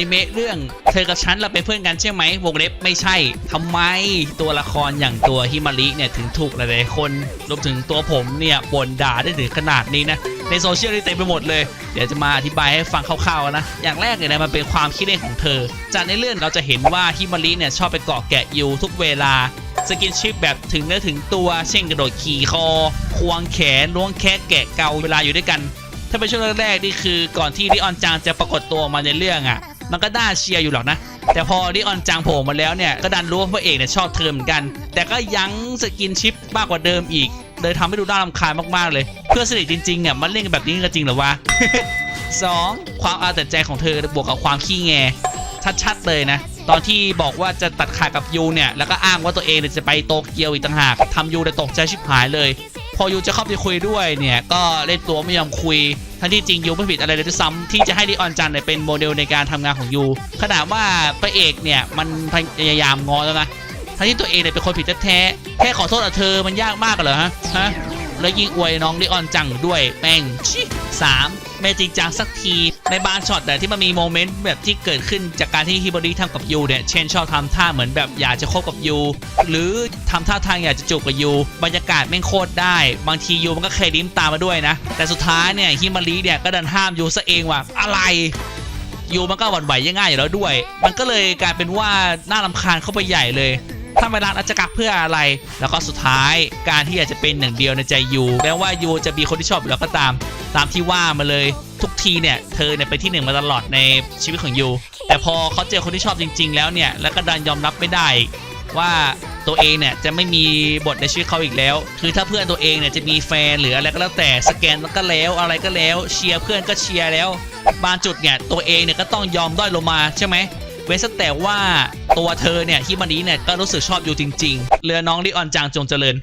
นิเมะเรื่องเธอกับฉันเราเป็นเพื่อนกันใช่ไหมวงเล็บไม่ใช่ทำไมตัวละครอย่างตัวฮิมาริเนี่ยถึงถูกหลายๆคนรวมถึงตัวผมเนี่ยบ่นด่าได้ถึงขนาดนี้นะในโซเชียลนี่เต็มไปหมดเลย เดี๋ยวจะมาอธิบายให้ฟังคร่าวๆนะ อย่างแรกเนี่ยมันเป็นความคิดเห็นของเธอ จากในเรื่องเราจะเห็นว่าฮิมาริเนี่ยชอบไปเกาะแกะยูทุกเวลาสกินชิปแบบถึงเนื้อถึงตัวเช่นกระโดดขี่คอ ควงแขนล้วงแคะแกะเกาเวลาอยู่ด้วยกัน ถ้าเป็นช่วงแรกๆนี่คือก่อนที่ริออนจังจะปรากฏตัวมาในเรื่องอะ มันก็น่าเชียร์อยู่หรอกนะ แต่พอริออนจังโผล่มาแล้วเนี่ยก็ดันรู้ว่าพระเอกเนี่ยชอบเธอเหมือนกัน แต่ก็ยั้งสกินชิปมากกว่าเดิมอีก เลยทำให้ดูน่ารำคาญมากๆเลย เพื่อสนิทจริงๆเนี่ยมันเล่นกันแบบนี้กันจริงหรอวะ 2. ความเอาแต่ใจของเธอบวกกับความขี้แงชัดๆเลยนะตอนที่บอกว่าจะตัดขาดกับยูเนี่ยแล้วก็อ้างว่าตัวเองเจะไปโตเกียวอีกต่างหากทำยูเนี่ยตกใจชิบหายเลย พอยูจะเข้าไปคุยด้วยเนี่ยก็เล่นตัวไม่ยอมคุยทั้งที่จริงยูไม่ผิดอะไรเลยด้วยซ้ำที่จะให้ดิออนจันเนี่ยเป็นโมเดลในการทำงานของยูขนาดว่าพระเอกเนี่ยมันพยายามงอแล้วนะทั้งที่ตัวเองเนี่ยเป็นคนผิดแท้แค่ขอโทษเธอมันยากมากเหรอฮะฮะแล้วยิงอวยน้องดิออนจังด้วยแป้งชิสาม ไม่จริงจังสักที ในบางช็อตแต่ที่มันมีโมเมนต์แบบที่เกิดขึ้นจากการที่ฮิบริทำกับยูเนี่ย เช่นชอบทำท่าเหมือนแบบอยากจะคบกับยูหรือทำท่าทางอยากจะจูบกับยูบรรยากาศแม่งโคตรได้ บางทียูมันก็เคยดิ้มตามมาด้วยนะ แต่สุดท้ายเนี่ยฮิมาริเนี่ยก็ดันห้ามยูซะเองว่าอะไรยูมันก็หวั่นไหวง่ายๆอยู่แล้วด้วย มันก็เลยกลายเป็นว่าน่ารำคาญเข้าไปใหญ่เลย ถ้าไม่รักอาจจะกักเพื่ออะไร แล้วก็สุดท้ายการที่อยากจะเป็นหนึ่งเดียวในใจยูแม้ว่ายูจะมีคนที่ชอบแล้วก็ตาม ตามที่ว่ามาเลยทุกทีเนี่ยเธอเนี่ยเป็นที่หนึ่งมาตลอดในชีวิตของยูแต่พอเขาเจอคนที่ชอบจริง ๆ แล้วเนี่ยแล้วก็ดันยอมรับไม่ได้ว่าตัวเองเนี่ยจะไม่มีบทในชีวิตเขาอีกแล้ว คือถ้าเพื่อนตัวเองเนี่ยจะมีแฟนหรืออะไรก็แล้วแต่สแกนก็แล้วอะไรก็แล้วเชียร์เพื่อนก็เชียร์แล้ว บางจุดเนี่ยตัวเองเนี่ยก็ต้องยอมด้อยลงมาใช่ไหม เว้นแต่ว่าตัวเธอเนี่ยที่มันนี้เนี่ยก็รู้สึกชอบอยู่จริง ๆ เรือน้องลิออนจางจงเจริญ